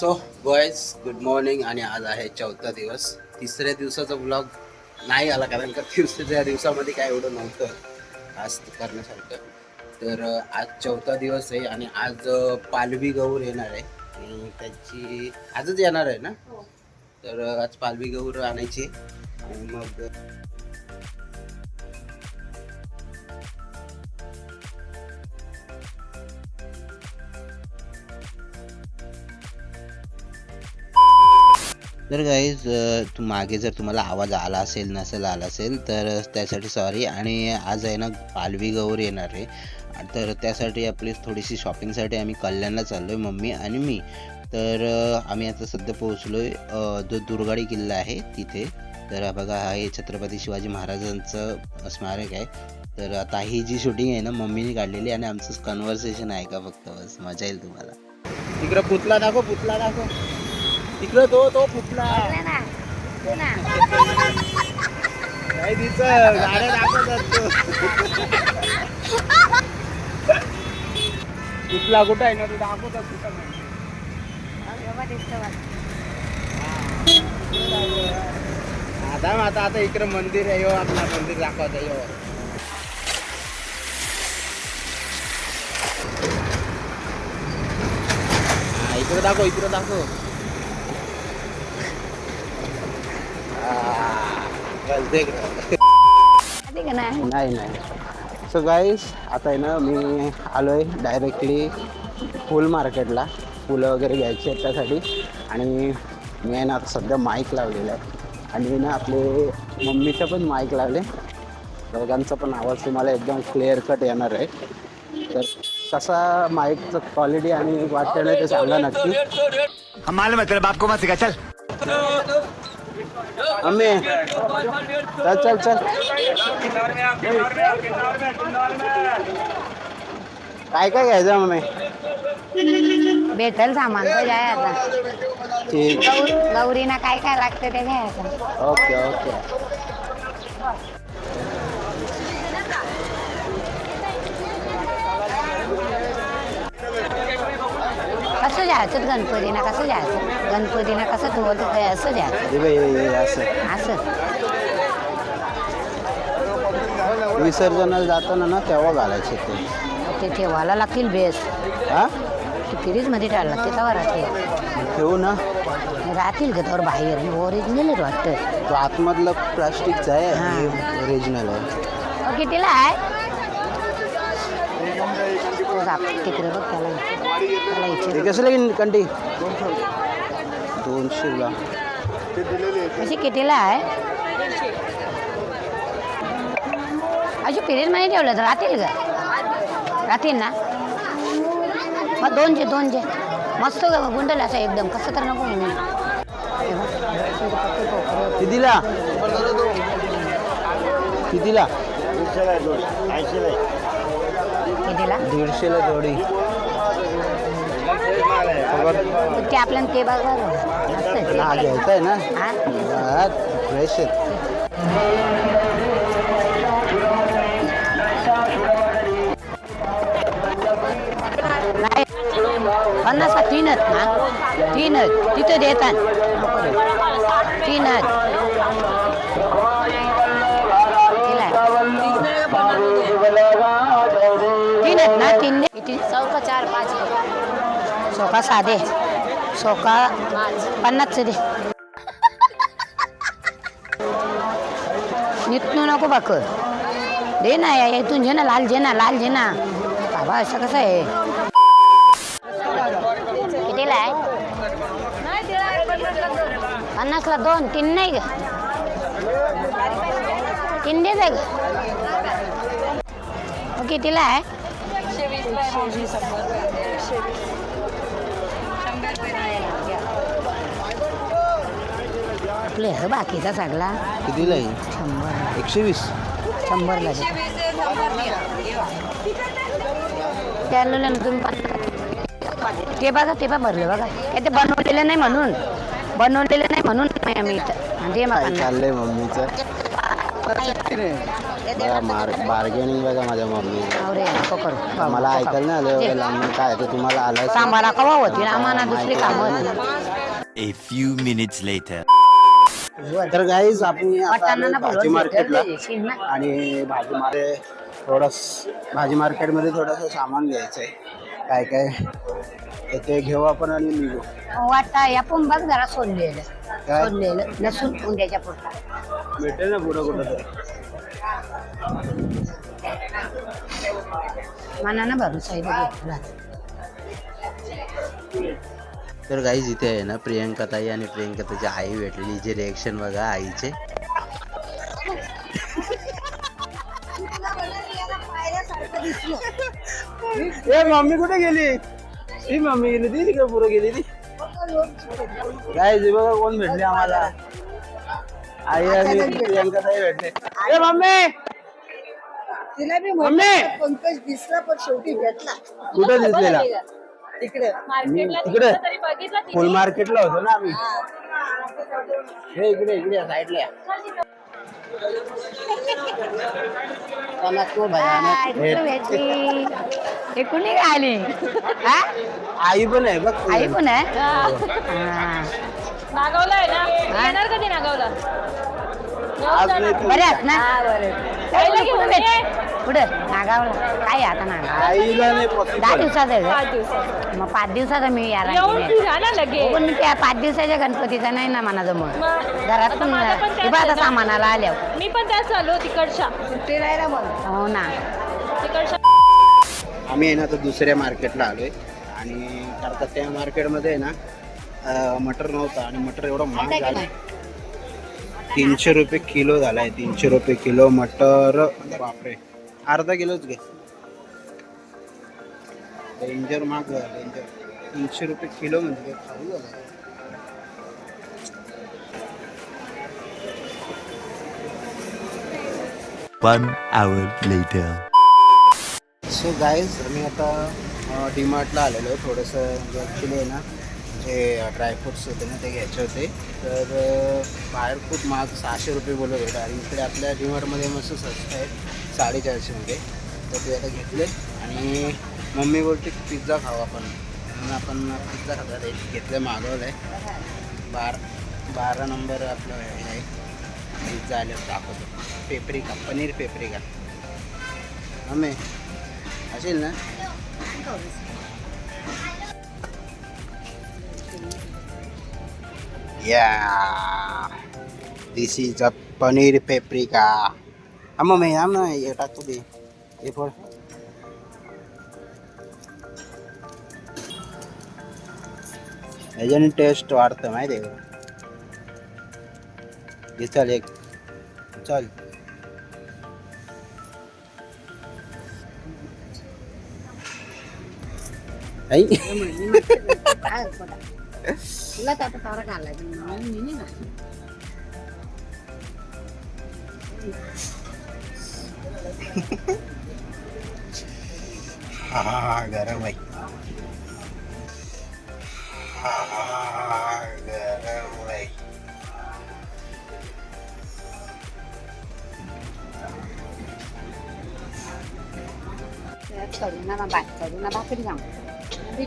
So boys good morning आणि आज आहे चौथा दिवस. तिसऱ्या दिवसाचा ब्लॉग नाही आला कारण का तिसऱ्या दिवसामध्ये काय एवढं नव्हतं. आज करण्यासारखं. तर आज चौथा दिवस आहे आणि आज पालवी गौर येणार आहे. आणि त्याची आजच येणार आहे ना? तर अं, आज पालवी गौर आणायची आणि मग तर गाईज तू मागे जर तुम्हाला आवाज आला असेल नसेल आला असेल तर त्यासाठी सॉरी आणि आज आहे ना पालवी गौर येणार आहे. तर त्यासाठी आपली थोडीशी शॉपिंगसाठी आम्ही कल्याणला चाललो आहे मम्मी आणि मी. तर आम्ही आता सध्या पोहोचलो आहे जो दुर्गाडी किल्ला आहे तिथे. तर बघा हा हे छत्रपती शिवाजी महाराजांचं स्मारक आहे. तर आता ही जी शूटिंग आहे ना मम्मीने काढलेली आणि आमचं कन्व्हर्सेशन आहे का फक्त बस मजा येईल तुम्हाला. तिकडं पुतला दाखव पुतला दाखव. तिकडं तो तो तिचं गाड्या तो. पुतला कुठं आहे? ना तो नाही. आता आता आता इकडं मंदिर आहे. यो आपला मंदिर दाखवता यो. हा, इकडं दाखव इकडं दाखव. देख देख नाही नाही. सो गाईस आता आहे ना मी आलो आहे डायरेक्टली फुल मार्केटला फुलं वगैरे घ्यायची आहेत त्यासाठी. आणि मी आहे ना आता सध्या माईक लावलेला आहे. आणि ना आपले मम्मीचं पण माईक लावले. दोघांचा पण आवाज तुम्हाला एकदम क्लिअर कट येणार आहे. तर कसा माईकचं क्वालिटी आणि वाटतं ते सांगा नक्की. मालूम है तेरे मत चल. मम्मी चल चल चल. काय काय घ्यायचं मम्मी? भेटल सामान तर जाय आता. ठीक. गौरीना काय काय लागतं ते घ्यायचं. Okay okay. जायचं गणपतीना कसं जायचं गणपतीना कसं धुवत असं जायचं हे बघ, हे- हे असं. असं. विसर्जनाला जाताना ना तेव्हा घालायचे ते. ते ठेवायला लागतील बेस. हा? ते फ्रीजमध्ये लागते तेव्हा राहते ठेवू ना. राहतील का त्यावर बाहेर? ओरिजिनल वाटतं. तो आतमधलं प्लास्टिकचा आहे हा. ओरिजिनल आहे. अहो, कितीला आहे? तो जाप- तिकडे बघ त्याला त्याला ते इथे कसं लागेल कंटी दोनशेला अशी कितीला आहे? अशी फ्रीजमध्ये ठेवलं तर राहतील का राहतील ना? मग दोनशे दोनशे. मस्त ग गुंडल असं एकदम. कसं तर नको म्हणून. कितीला? कितीला? कितीला दीडशेला जोडी. ते आपल्याला ते बघा. हा. घ्यायचा आहे ना? हा? फ्रेश पन्नासला तीनच ना? तीनच तिथं देतात. तीनच सोका साधे. सोका पन्नासचे दे. नितनू नको बाक. दे ना या- इथून जे ना लाल जे ना लाल जे ना. बाबा असं कसं आहे? कितीला आहे? पन्नासला दोन तीन नाही ग. तीन दे ग. कितीला आहे? आपले हे बाकीचा सगळा. कितीला आहे? शंभर. एकशे वीस शंभरला त्याला ना तुम्ही. ते बघा ते बघा भरलं बघा. काय ते बनवलेलं नाही म्हणून. बनवलेलं नाही म्हणून नाही आम्ही इथं. आणि ते काय. चाललंय मम्मीचं? बघा मार बार्गेनिंग बघा माझ्या मम्मी अरे नको करू. मला ऐकायला नाही आलं एवढं लांबून काय ते तुम्हाला आलं असेल. कामाला कवा होती? आम्हाला दुसरी कामं. A few minutes later. तर गाईज आपण आता वाटाणा आलोय ना भाजी मार्केटला ना. आणि भाजी मारे थोडस भाजी मार्केटमध्ये थोडंसं सामान घ्यायचं आहे. काय काय? तर ते घेऊ आपण आणि निघू. वाटता या बघ जरा सोडलेलं काय? सोडलेलं लसूण उंद्याच्या पुरता. भेटेल ना पुढं कुठं तरी मना ना भरून साईड घेतला. तर गाईज इथे आहे ना प्रियंका ताई आणि प्रियंका ताईची आई भेटलेली. जे रिएक्शन बघा आईचे. ए मम्मी कुठे गेली? ती मम्मी गेली ती तिकडे पुढे गेली ती काय जे बघा कोण भेटले आम्हाला? आई आणि प्रियंका ताई भेटले. ए मम्मी! तिला मी मम्मी! पंकज दिसला पण शेवटी भेटला. कुठे दिसलेला? तिकडे. तिकडे फुल मार्केटला होतो ना आम्ही. हे. इकडे इकडे साईडला. या. नको भयानक. हे- हे कुणी आली? हा? आई पण आहे बघ. आई पण आहे? हा. नागावला आहे ना? येणार कधी नागावला? आज नाही. तू. बरे आहेत. ना घेऊन ये. कुठं? नागावला. काय आता नागाव आईला नाही दहा possible. दिवसाचं आहे पाच का? दिवसात मग पाच दिवसाचा मी यार येऊन फिरा ना लगे पण त्या पाच दिवसाच्या गणपतीचा नाही ना मना जमत मग घरात आता पण माझं पण त्याच. सामानाला आल्यावर मी पण त्याच आलो तिकडच्या हो ना. तिकडच्या आम्ही आहे ना आता दुसऱ्या मार्केटला आलोय. आणि कारण का त्या मार्केटमध्ये आहे ना अं, मटर नव्हतं आणि मटर एवढं महाग झालं तीनशे रुपये किलो झालाय. तीनशे रुपये किलो मटर. बापरे. अर्धा किलोच घे. डेंजर महाग डेंजर तीनशे रुपये किलो म्हणजे खाऊ झालं One hour later. So guys मी आता डीमार्टला आलेलो आहे थोडंसं. म्हणजे ॲक्च्युली आहे ना हे ड्रायफ्रुट्स होते ना ते घ्यायचे होते. तर बाहेर खूप महाग सहाशे रुपये बोलत होते आणि इकडे आपल्या डीमार्टमध्ये मस्त स्वस्त आहे साडेचारशेमध्ये तर ते आता घेतले आणि मम्मी बोलते पिझ्झा खाऊ आपण. म्हणून आपण पिझ्झा खातात. एक घेतलं मागवलं आहे. बार बारा नंबर आपलं हे आहे. पिझ्झा आल्यावर दाखवतो. Paprika paneer paprika. मम्मी असेल ना? या. This is a paneer paprika हा मम्मी हा ना हे टाकतो दे हे फळ याच्याने टेस्ट वाढतं माहिती आहे का? हे चल एक. चल. ऐ तुला त्याचा तारा घालायचा मी ना हा हा हा गरम आहे हा हा गरम आहे करू ना मग भात करू ना भाकरी जाऊ आधी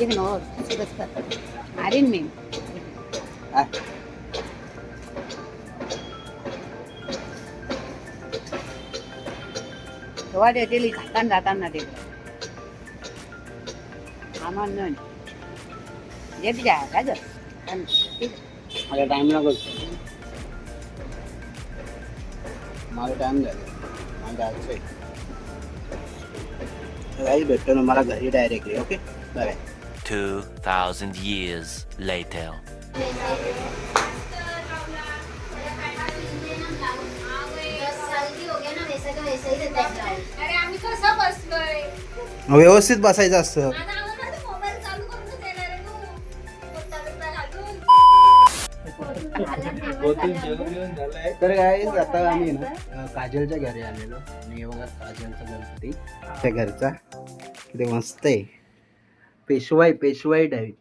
टिफिन हो सूरज पर आरिन में જોવાડે તેલી ખાતા ને રાતા ના તેલી આમાં ન જે બીજા રાજો મારે ટાઈમ લાગો મારો ટાઈમ લાગે મારે આવશે રાઈ બેઠો મારા ઘરે directly okay bye 2,000 years later. व्यवस्थित बसायचं असतं. तर काय आता आम्ही ना काजलच्या घरी आलेलो. आणि बघा काजलचा गणपती. त्या घरचा. ते मस्त आहे. पेशवाई पेशवाई टाईप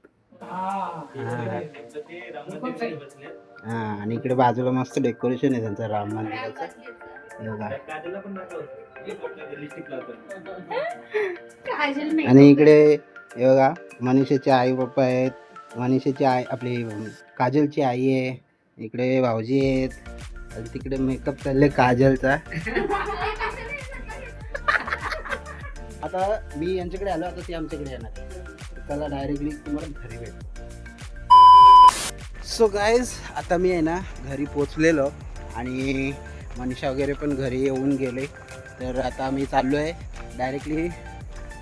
हा आणि इकडे बाजूला मस्त डेकोरेशन आहे त्यांचं राम मंदिराचं. हे. आणि इकडे हे बघा मनीषाचे आई पप्पा आहेत. मनीषाची आई आपली काजलची आई आहे. इकडे भाऊजी आहेत. आणि तिकडे मेकअप चालले काजलचा. आता मी यांच्याकडे आलो आता ते आमच्याकडे येणार. त्याला डायरेक्टली तुम्हाला घरी भेटतो. सो गायज आता मी आहे ना घरी पोचलेलो आणि मनीषा वगैरे पण घरी येऊन गेले. तर आता मी चाललो आहे डायरेक्टली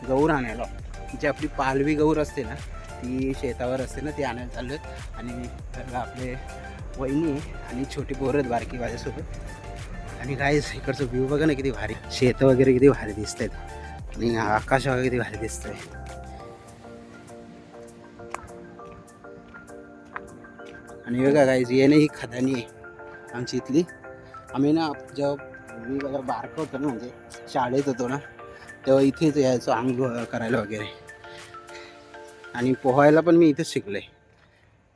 गौर आणायला. जी आपली पालवी गौर असते ना ती शेतावर असते ना ती आणायला चाललो आहे. आणि आपले वहिनी आणि छोटी पोरं आहेत बारकी माझ्यासोबत. आणि गायज इकडचं व्ह्यू बघा ना किती भारी. शेतं वगैरे किती भारी दिसत आहेत आणि आकाश वगैरे किती भारी दिसतंय. आणि बघा गाईज येणे ही खदानी आहे आमची इथली. आम्ही ना जेव्हा मी वगैरे बारकं होतो ना म्हणजे शाळेत होतो ना तेव्हा इथेच यायचो आंघोळ करायला वगैरे. आणि पोहायला पण मी इथेच शिकलोय.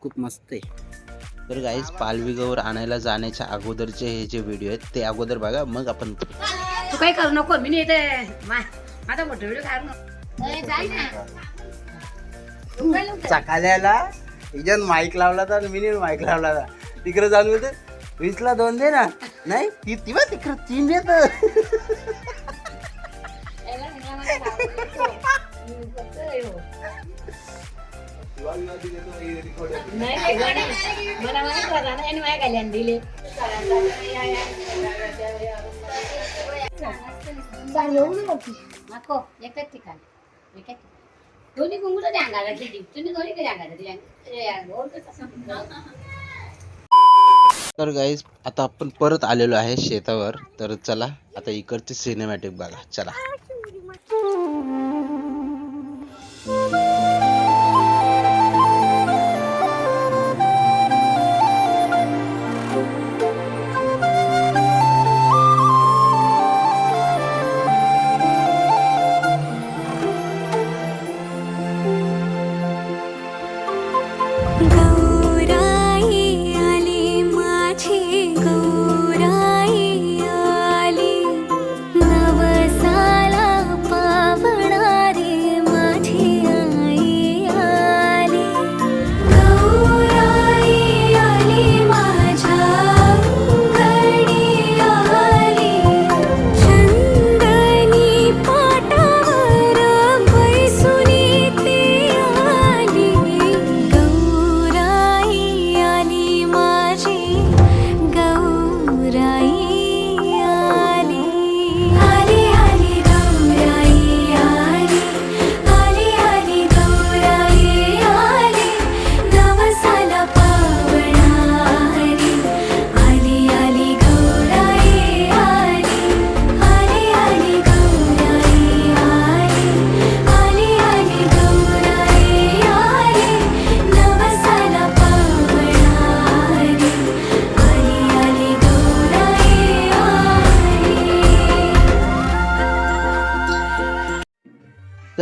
खूप मस्त आहे. तर गाईज पालवी गौर आणायला जाण्याच्या अगोदरचे हे जे व्हिडिओ आहेत ते अगोदर बघा मग आपण तू काही करू नको मी नाही इथे. मा- माझा मोठा व्हिडिओ काढ नको इजन माईक लावला तर मी माईक लावला था तिकडे जाऊन होते वीसला दोन दे ना. नाही ती ती बा तिकडे तीन देत. होता एकच ठिकाण. एकच दोन्ही कुंकू द्या अंगाला दिली तुम्ही दोन्ही कधी अंगाला दिली तर गाईज आता आपण परत आलेलो आहे शेतावर. तर चला आता इकडचे सिनेमॅटिक बघा. चला.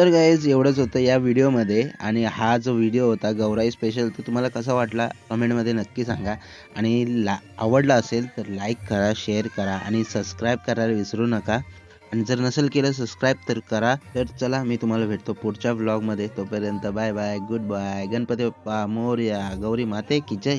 तर गाईज एवढंच होतं या व्हिडिओमध्ये आणि हा जो व्हिडिओ होता गौराई स्पेशल तो तुम्हाला कसा वाटला? कमेंटमध्ये नक्की सांगा. आणि ला आवडला असेल तर लाईक करा शेअर करा आणि सबस्क्राईब करायला विसरू नका. आणि जर नसेल केलं सबस्क्राईब तर करा. तर चला मी तुम्हाला भेटतो पुढच्या ब्लॉगमध्ये तोपर्यंत bye bye goodbye Ganpati Bappa Morya Gauri माते की जय.